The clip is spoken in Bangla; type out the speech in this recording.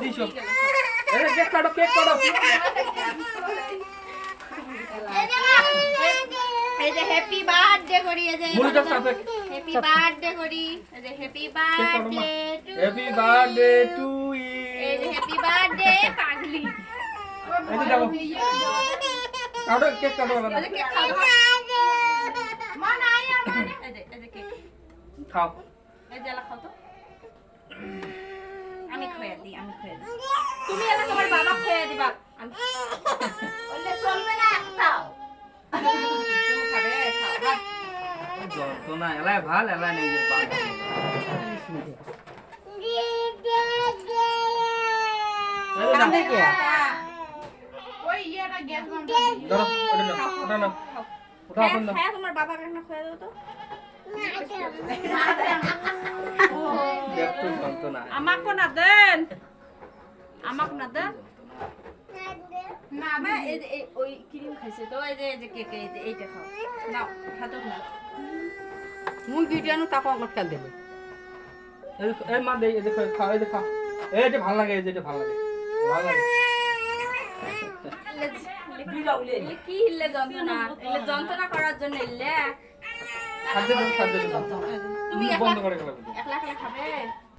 দিছো এই যে কেক কাটো কেক কাটো. এই যে হ্যাপি বার্থডে করি এই যে হ্যাপি বার্থডে করি এই যে happy birthday happy birthday to এই যে হ্যাপি বার্থডে পাগলি। এই যে দেখো। কাটো কেক কাটো এই যে কেক খাও মা নাই আমার এই যে এই যে কেক খাও। এই যে খাও তো। আমি খোয়া দিই আমি খোয়া দিই। তুমি এলা তোমার বাবা খোয়া দিবা। বললে চলবে না খাও। এলাই ভালো এলাই নেই হ্যাঁ, হ্যাঁ, তোমার বাবাকে একটা খোয়া দাও তো। আমাকে না দেন। আমাকে না দেন। না মা ওই ক্রিম খাইছে তো এই যে এই যে কেক এইটা খাও। নাও হাতক না মুই বিরিয়ানি তাকো আমার এই যে- এই মা দে এই যে খাও এই যে এই যে ভালো লাগে এই যে ভালো লাগে। ভালো লাগে। কি হিললে যন্ত্রণা? এলে যন্ত্রণা করার জন্য এলে খাদ্য বন্ধ করে গেল